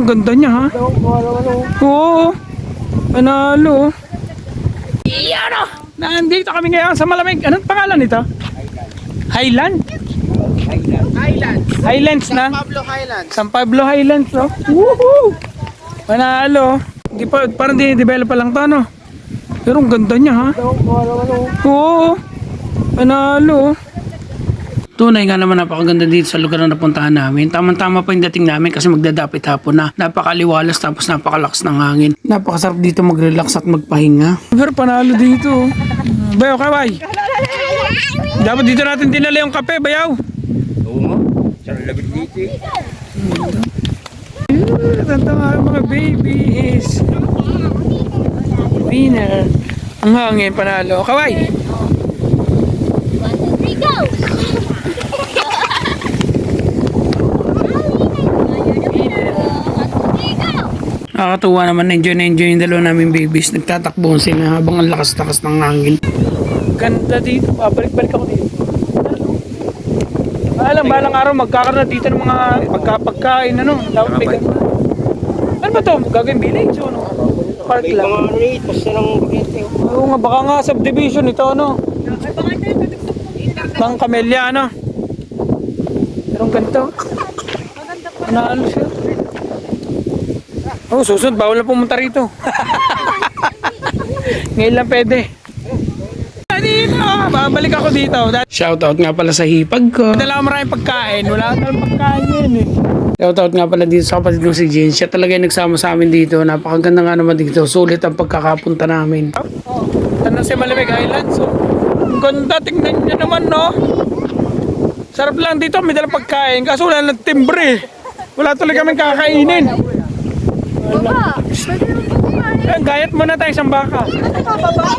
Ang ganda niya ha. Oo. Panalo. Iyan o. Nandito kami ngayon sa malamig. Anong pangalan nito? Highland? Highlands. Highlands na? Pablo Highlands. San Pablo Highlands, no? Woohoo! Panalo. Di pa, parang dinidevelop pa lang to, no? Pero ang ganda niya, ha? Oo. Panalo. Tunay nga naman napakaganda dito sa lugar na napuntahan namin. Tamang-tama pa yung dating namin kasi magdadapit hapon na. Napakaliwalas tapos napakalakas ng hangin. Napakasarap dito mag-relax at magpahinga. Pero panalo dito. Bayaw, kaway. Dapat dito natin dinala yung kape, bayaw. Oo nga. Sarang labit dito eh. Tanda nga ang mga babies. Winner. Ang hangin, panalo. Kaway! Nakakatuwa naman, enjoy na enjoy yung dalawa namin babies. Nagtatakbo sila habang ang lakas-lakas ng hangin. Ganda dito, babalik-balik ako dito. Alam, balang araw magkakaroon na dito ng mga pagkapagkain, ano, dapat may ganun. Ano ba to? Gagawin village o ano? Park May lang. mga ano eh, basta ng bakete. Oo nga, baka nga subdivision ito, ano? Bang Camellia, ano? Pero ang ganito. Panalo siya. Oh, susunod, bawal na pumunta rito. Ngayon lang pwede. Dito, babalik ako dito. Shoutout nga pala sa hipag ko. Dala ko maraming pagkain. Wala ka ng pagkain yun eh. Shoutout nga pala dito sa kapatid ko si Jen. Siya talaga yung nagsama sa amin dito. Napakaganda nga naman dito. Sulit ang pagkakapunta namin. Ano si Malamig Islands? Oh. Ang ganda, tingnan niyo naman, no? Sarap lang dito, may dalang pagkain. Kaso wala ng timbre. Wala tuloy kaming kakainin. Baba, pwede naman po Eh, gayat muna tayo isang baka.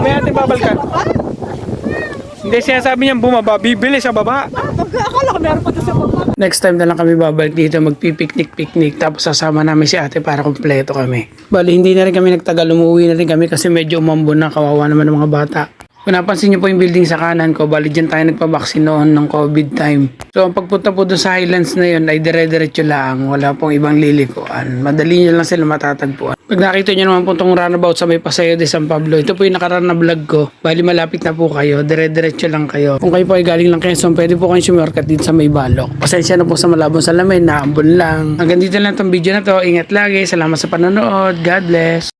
May ating babalkan. Hindi sinasabi niyang bumaba, bibili sa baba. Akala ko meron pa sa baba. Next time na lang kami babalik dito, magpipiknik-piknik, tapos sasama namin si ate para kumpleto kami. Bali, hindi na rin kami nagtagal, umuwi na rin kami kasi medyo umambon na, kawawa naman ng mga bata. Kung napansin niyo po yung building sa kanan ko, bali dyan tayo nagpabaksin noon ng COVID time. So, ang pagpunta po doon sa Highlands na yun ay dire-diretso lang, wala pong ibang lilikuan. Madali nyo lang sila matatagpuan. Pag nakita nyo naman po itong runabout sa may Paseo de San Pablo, ito po yung nakaraan na vlog ko. Bali malapit na po kayo, dire-diretso lang kayo. Kung kayo po ay galing lang Quezon, pwede po kayong sumorkat dito sa may balok. Pasensya na po sa malabong salamin, naambon lang. Hanggang dito lang itong video na to. Ingat lagi. Salamat sa panonood. God bless.